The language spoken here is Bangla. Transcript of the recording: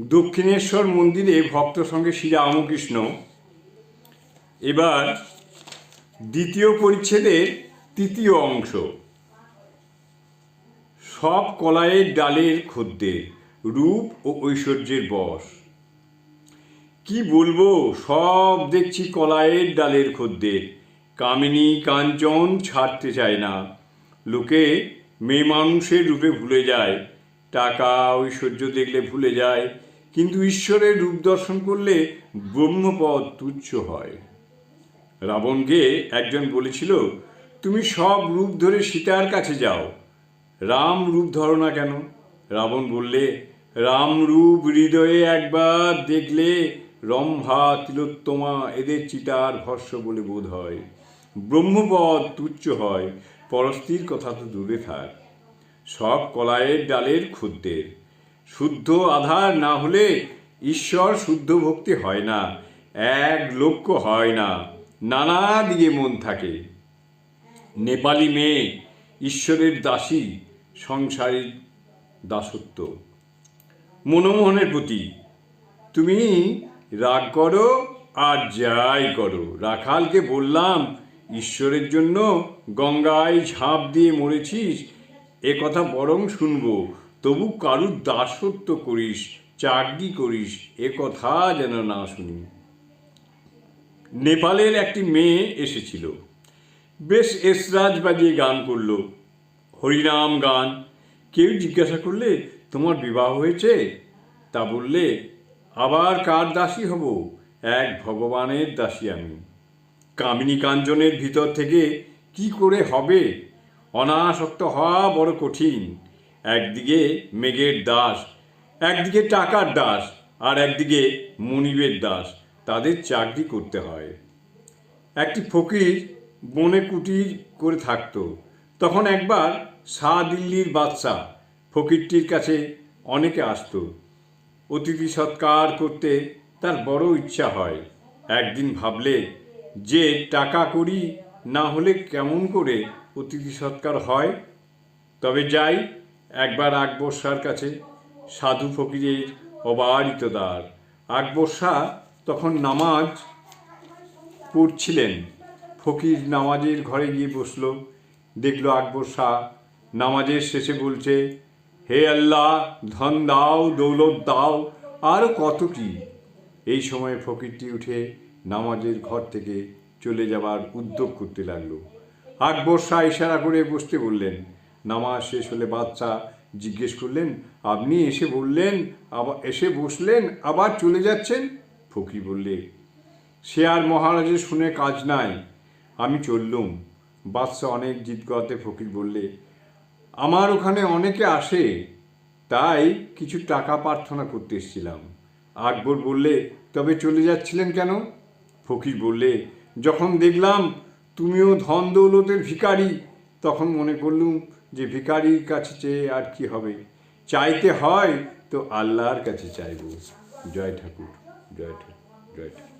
দক্ষিণেশ্বর মন্দিরে ভক্ত সঙ্গে শ্রী রামকৃষ্ণ। এবার দ্বিতীয় পরিচ্ছেদের তৃতীয় অংশ। সব কলায়ের ডালের খদ্দের রূপ ও ঐশ্বর্যের বশ। কি বলব, সব দেখছি কলায়ের ডালের খদ্দের কামিনী কাঞ্চন ছাড়তে চায় না। লোকে মেয়ে মানুষের রূপে ভুলে যায়। টাকা ঐশ্বর্য দেখলে ভুলে যায়। কিন্তু ঈশ্বরের রূপ দর্শন করলে ব্রহ্মপদ তুচ্ছ হয়। রাবণকে একজন বলেছিল, তুমি সব রূপ ধরে সীতার কাছে যাও। রাম রূপ ধরো না কেন? রাবণ বললে, রাম রূপ হৃদয়ে একবার দেখলে রম্ভা তিলোত্তমা এদের চিতার ভস্য বলে বোধ হয়। ব্রহ্মপদ তুচ্ছ হয়। পরস্তির কথা তো দূরে থাক। সব কলায়ের ডালের ক্ষুদ্রের শুদ্ধ আধার না হলে ঈশ্বর শুদ্ধ ভক্তি হয় না, এক লক্ষ্য হয় না, নানা দিকে মন থাকে। নেপালি মেয়ে, ঈশ্বরের দাসী সংসারী দাসত্ব। মনমোহনের প্রতি, তুমি রাগ করো আর যাই করো। রাখালকে বললাম, ঈশ্বরের জন্য গঙ্গায় ঝাঁপ দিয়ে মরেছিস এ কথা বরং শুনব, তবু কারুর দাসত্ব করিস, চাকরি করিস, এ কথা যেন না শুনি। নেপালের একটি মেয়ে এসেছিল। বেশ এসরাজ বাজিয়ে গান করল। হরিনাম গান। কেউ জিজ্ঞাসা করলে, তোমার বিবাহ হয়েছে? তা বললে, আবার কার দাসী হব? এক ভগবানের দাসী আমি। কামিনী কাঞ্চনের ভিতর থেকে কি করে হবে? অনাসক্ত হওয়া বড় কঠিন। একদিকে মেঘের দাস, একদিকে টাকার দাস, আর একদিকে মনিবের দাস। তাদের চাকরি করতে হয়। একটি ফকির বনে কুটির করে থাকতো। তখন একবার শাহ দিল্লির বাদশাহ ফকিরটির কাছে অনেকে আসতো। অতিথি সৎকার করতে তার বড় ইচ্ছা হয়। একদিন ভাবলে, যে টাকা করি, না হলে কেমন করে অতিথি সৎকার হয়। তবে যাই, একবার আকবর শাহর কাছে সাধু ফকিরের অবারিত দ্বার। আকবর শাহ তখন নামাজ পড়ছিলেন। ফকির নামাজের ঘরে গিয়ে বসল। দেখল আকবর শাহ নামাজের শেষে বলছে, হে আল্লাহ, ধন দাও, দৌলত দাও, আর কত কি? এই সময় ফকিরটি উঠে নামাজের ঘর থেকে চলে যাবার উদ্যোগ করতে লাগল। আকবর শাহ ইশারা করে বসতে বললেন। নামাজ শেষ হলে বাচ্চা জিজ্ঞেস করলেন, আপনি এসে বললেন, আবার এসে বসলেন, আবার চলে যাচ্ছেন? ফকির বললে, সে আর মহারাজের শুনে কাজ নাই, আমি চললুম। বাদশাহ অনেক জিদ করাতে ফকির বললে, আমার ওখানে অনেকে আসে, তাই কিছু টাকা প্রার্থনা করতে এসেছিলাম। আকবর বললে, তবে চলে যাচ্ছিলেন কেন? ফকির বললে, যখন দেখলাম তুমিও ধন দৌলতের ভিকারি তখন মনে করলুম যে ভিকারির কাছে চেয়ে আর কি হবে। চাইতে হয় তো আল্লাহর কাছে চাইব। জয় ঠাকুর জয় ঠাকুর জয় ঠাকুর।